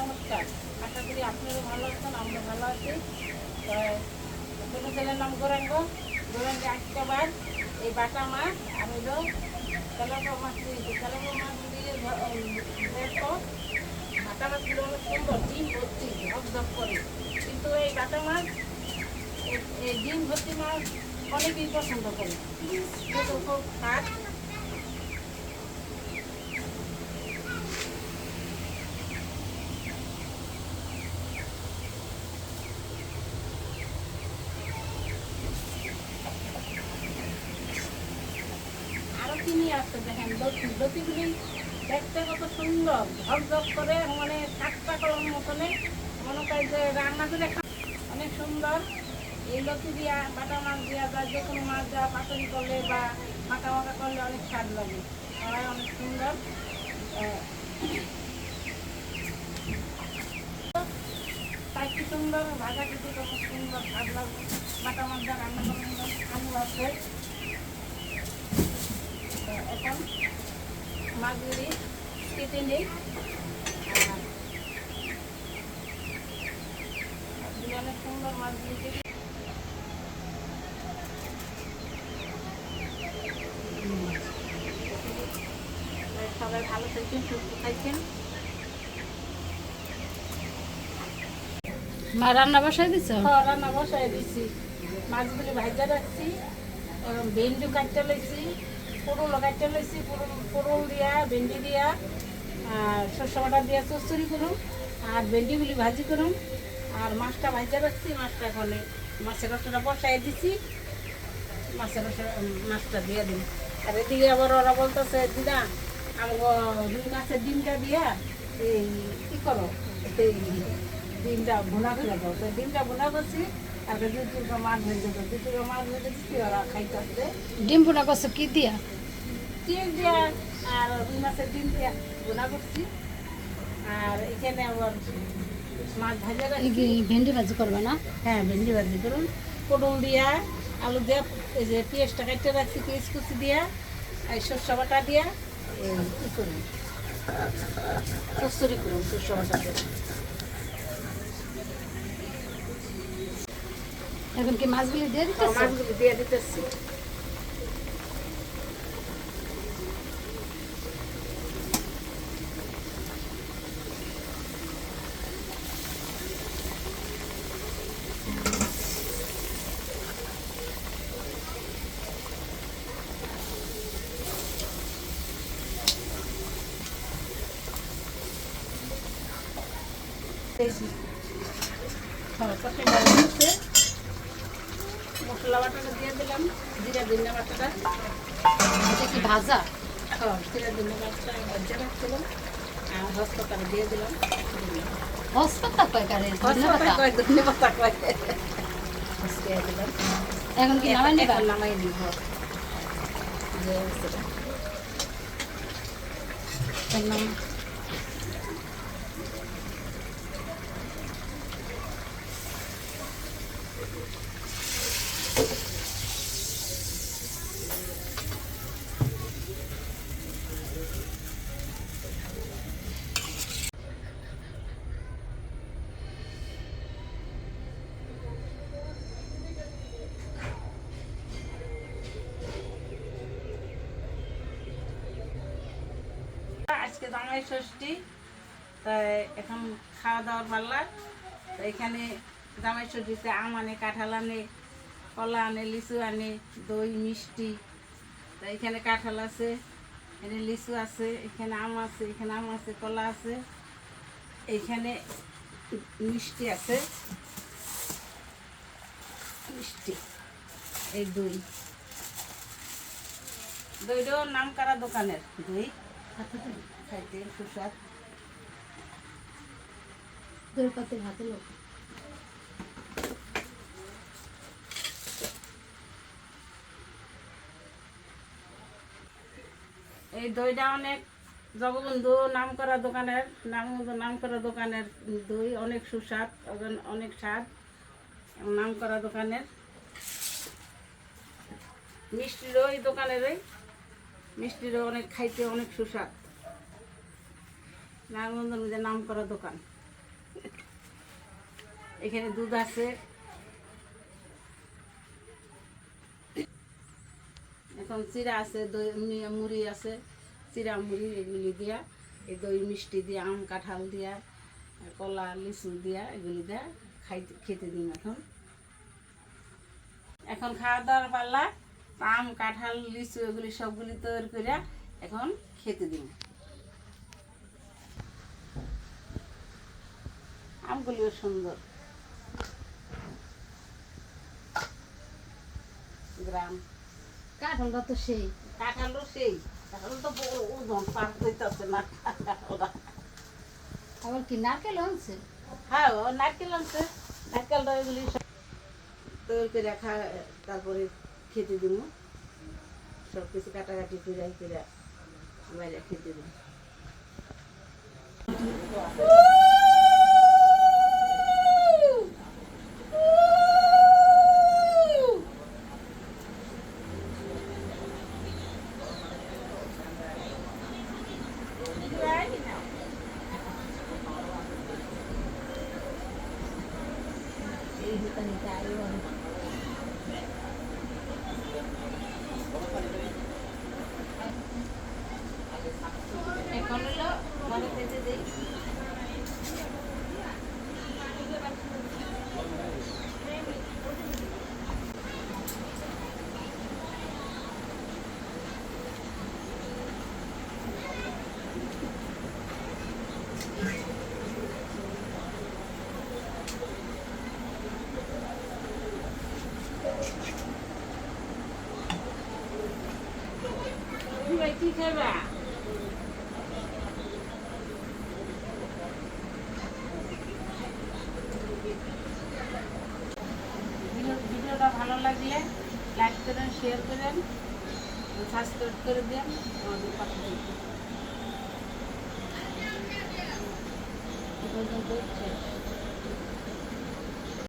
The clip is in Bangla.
নমস্কার। আশা করি আপনারাও ভালো আছেন, আমরা ভালো আছি। কোনো ছেলের নাম গৌরাঙ্গ। গৌরাঙ্গে বার এই বাটা মাছ আমি তেলাপা মাছ দিয়েছি তেলাপা মাছ দিয়ে বাটা মাছগুলো অনেক সুন্দর, ডিম ভর্তি ঝপ করে। কিন্তু এই বাটা মাছ, এই ডিম ভর্তি মাছ অনেকেই পছন্দ করে। কিন্তু খুব খাট নিয়ে আসছে দেখেন লতি লতিগুলি দেখতে কত সুন্দর ঝকঝক করে মানে কাটটা করার মতনে মনে করে যে রান্না করে অনেক সুন্দর। এই লতি দিয়া, বাটা মাছ দিয়া বা যে কোনো মাছ দেওয়া পাতুরি করলে বা মাখা মাখা করলে অনেক স্বাদ লাগে। আর অনেক সুন্দর। তাই কি সুন্দর? ভাজা কিছু সুন্দর, স্বাদ লাগবে বাটা মাছ দিয়ে রান্না করে আলু আছে। এখন মাছগুলি কেটে নিই অনেক সুন্দর মাছগুলি কেটে সবাই ভালো থাকছেন সুস্থ থাকছেন মা রান্না বসাই দিছ? হ্যাঁ, রান্না বসাই দিছি। মাছগুলি ভাজা রাখছি ভেন্ডি কাটতে লইছি পটল কাটতে লইছি পটল পটল দিয়া ভেন্ডি দিয়া আর শস্য বাটা দিয়া, চচ্চড়ি করুম, আর ভেন্ডিগুলি ভাজি করুম। আর মাছটা ভাজা রাখছি মাছটা এখন মাছের রসটা বসাই দিছি, মাছের রসটা মাছটা দিয়ে দিন আর এদিকে আবার ওরা বলতেছে, দিদা আমাকে রুই মাছের ডিমটা দিয়া এই কি করো, এই ডিমটা ভুনা করে দাও। তো ডিমটা ভুনা করছি ডিম পোনা করছ কি দিয়া? আর মাছের ডিম দিয়া ভুনা করছি। আর এখানে আবার মাছ ভাজা ভেন্ডি ভাজি করবে না? হ্যাঁ ভেন্ডি ভাজি করুন। পটল দিয়া আলু দিয়া এই যে পেঁয়াজটা কাটতে রাখছি পেঁয়াজ কুচি দিয়া এই শস্য বাটা দিয়া এই করুন। কস্তুরি করুন শস্য বাটা এখন কি মাছগুলি দিয়ে তো দিতেছ মাছগুলি দিয়ে দিতেছি দিয়েছি। হ্যাঁ, কষে ডাল দিচ্ছে। মশলা বাটাটা দিয়ে দিলাম জিরা ধনিয়া বাটাটা এটা কি ভাজা? হ্যাঁ জিরা ধনিয়া বাটাটা ভেজে রাখছিলাম আর হস্তপাতা দিয়ে দিলাম হসপাতা কয় কারে? ধনিয়া কয় ধনিয়া পাতা কয়। দিয়ে দিলাম। এখন কি নামাই নিবা? নামাই নিব। যে একদম আজকে জামাই ষষ্ঠী, তাই এখন খাওয়া দাওয়ার পাল্লা। তো এখানে জামাই ষষ্ঠীতে আম আনে, কাঁঠাল আনে, কলা আনে, লিচু আনে, দই, মিষ্টি। তো এখানে কাঁঠাল আছে, এখানে লিচু আছে, এখানে আম আছে, এখানে আম আছে, কলা আছে এইখানে মিষ্টি আছে। মিষ্টি, এই দই। দইটাও নাম করা দোকানের, দই। খাইতে সুস্বাদ। দই পাতে ভাতে লোক। এই দইটা অনেক জগবন্ধু নাম করা দোকানের নাম নাম করা দোকানের দই অনেক সুস্বাদ অনেক স্বাদ। নাম করা দোকানের। মিষ্টিরও এই দোকানেরই। মিষ্টিরও অনেক খাইতে অনেক সুস্বাদ। নারায়ণগঞ্জের মধ্যে নাম করা দোকান। এখানে দুধ আছে। এখন চিরা আছে, দই, মুড়ি আছে। চিরা, মুড়ি এগুলি দিয়া, এই দই, মিষ্টি দিয়া, আম, কাঁঠাল দিয়া, কলা, লিচু দিয়া, এগুলি দিয়া খাইতে খেতে দিন এখন। এখন খাওয়া দাওয়ার পাল্লা, আম, কাঁঠাল, লিচু এগুলি সবগুলি তৈরি করে এখন খেতে দিন। আমগুলিও সুন্দর। গ্রাম। কাঠলটা তো সেই। কাঁঠালও সেই। কাঁঠাল তো ওজন পার হইতেছে না। ওরা। আবার কি নারকেল আনছে? হ্যাঁ ও নারকেল আনছে। নারকেলটা এগুলি সব তৈরি করে খা তারপরে খেতে দিব। সব কিছু কাটাকাটি করে করে বাইরে খেতে দিব। ಯಾರು ಅಂತ কি খাবা ভিডিও- ভিডিওটা ভালো লাগলে লাইক করেন শেয়ার করেন সাবস্ক্রাইব করে দেন, আমাদের শেষ